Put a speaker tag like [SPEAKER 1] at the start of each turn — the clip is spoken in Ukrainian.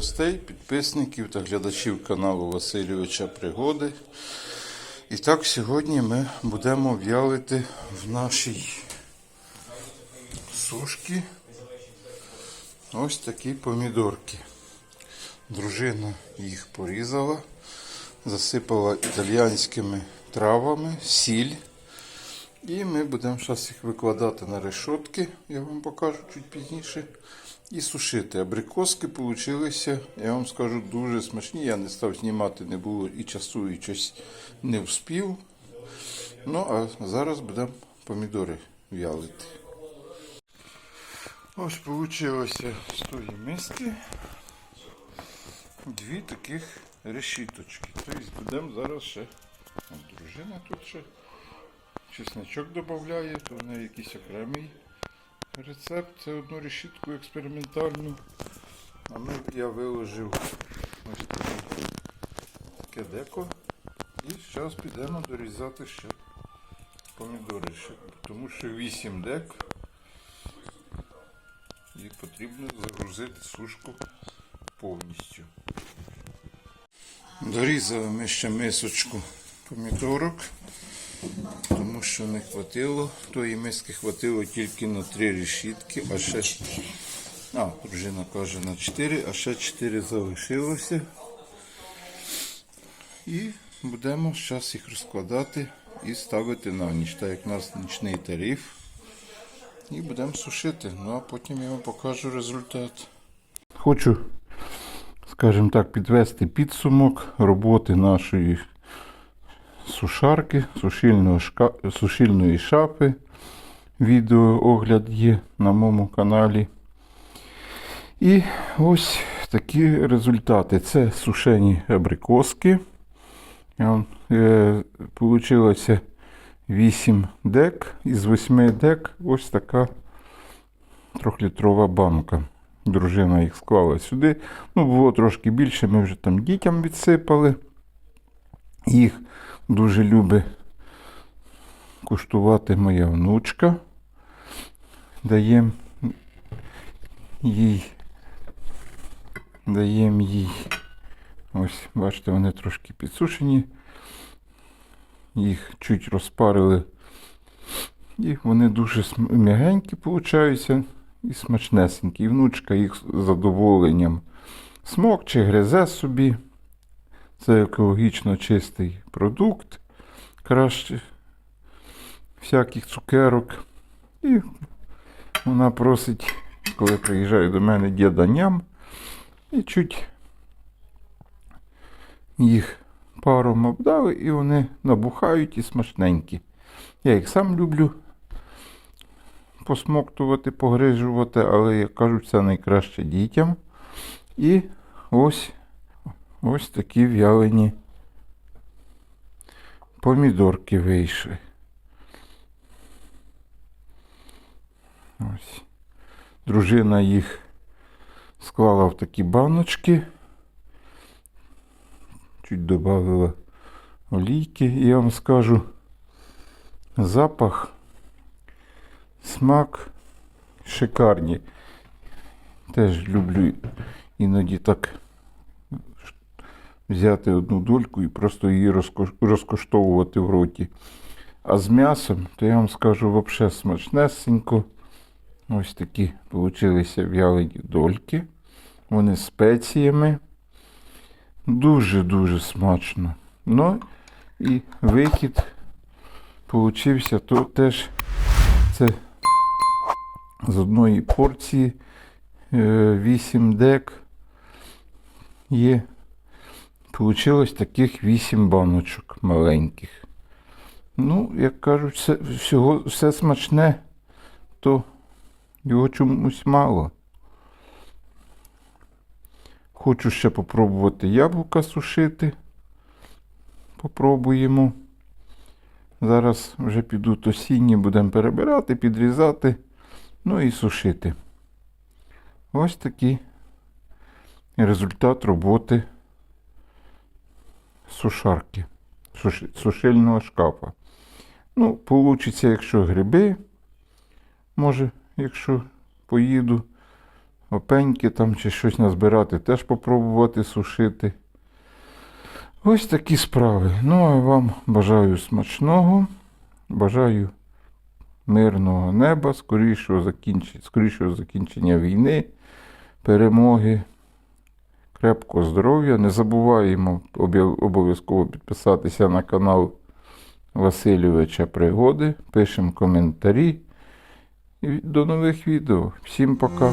[SPEAKER 1] гостей, підписників та глядачів каналу Васильовича Пригоди. І так сьогодні ми будемо в'ялити в нашій сушці ось такі помідорки. Дружина їх порізала, засипала італіянськими травами, сіль. І ми будемо зараз їх викладати на решотки, я вам покажу чуть пізніше. І сушити. Абрикоски получилися, я вам скажу, дуже смачні. Я не став знімати, не було і часу, і щось не вспів. Ну, а зараз будемо помідори в'ялити. Ось вийшло з тої миски дві таких решіточки. Тобто будемо зараз ще. Дружина тут ще чесночок додає, то в неї якийсь окремий рецепт. Це одну решітку експериментальну. А ми, я виложив ось таке, деко. І зараз підемо дорізати ще помідори. Ще, тому що 8 дек. І потрібно загрузити сушку повністю. Дорізали ми ще мисочку помідорок, що не хватило. Тої миски хватило тільки на три решітки, а ще а, дружина каже на 4, а ще 4 залишилося. І будемо зараз їх розкладати і ставити на ніч, так як у нас нічний тариф. І будемо сушити. Ну а потім я вам покажу результат. Хочу, скажімо так, підвести підсумок роботи нашої сушарки, шка... сушильної шафи. Відеоогляд є на моєму каналі. І ось такі результати. Це сушені абрикоски. Е, Получилося 8 дек. Із 8 дек ось така трьохлітрова банка. Дружина їх склала сюди. Ну, було трошки більше, ми вже там дітям відсипали. Їх дуже любить куштувати моя внучка. Даємо їй. Даємо їй. Ось, бачите, вони трошки підсушені. Їх чуть розпарили. І вони дуже м'ягенькі получаються і смачнесенькі. І внучка їх з задоволенням смокче, гризе собі. Це екологічно чистий продукт. Краще всяких цукерок. І вона просить, коли приїжджає до мене діда і чуть їх паром обдали, і вони набухають і смачненькі. Я їх сам люблю посмоктувати, погрижувати, але, як кажуть, це найкраще дітям. І ось ось такі в'ялені помідорки вийшли. Ось. Дружина їх склала в такі баночки. Чуть додавила олійки. І я вам скажу запах, смак шикарні. Теж люблю іноді так взяти одну дольку і просто її розкоштовувати в роті. А з м'ясом, то я вам скажу взагалі смачнесенько. Ось такі получилися в'ялені дольки. Вони спеціями. Дуже-дуже смачно. Ну і викид получився то теж це з одної порції 8 дек є. Получилось таких 8 баночок маленьких. Ну, як кажуть, все, всього, все смачне, то його чомусь мало. Хочу ще попробувати яблука сушити. Попробуємо. Зараз вже підуть осінні, будемо перебирати, підрізати, ну і сушити. Ось такий результат роботи сушарки, суши- сушильного шкафа. Ну, получиться, якщо гриби, може, якщо поїду опеньки там чи щось назбирати, теж попробувати сушити. Ось такі справи. Ну, а вам бажаю смачного, бажаю мирного неба, скорішого, закінч... скорішого закінчення війни, перемоги, крепкого здоров'я. Не забуваємо обов'язково підписатися на канал Васильовича Пригоди. Пишемо коментарі. І до нових відео. Всім пока.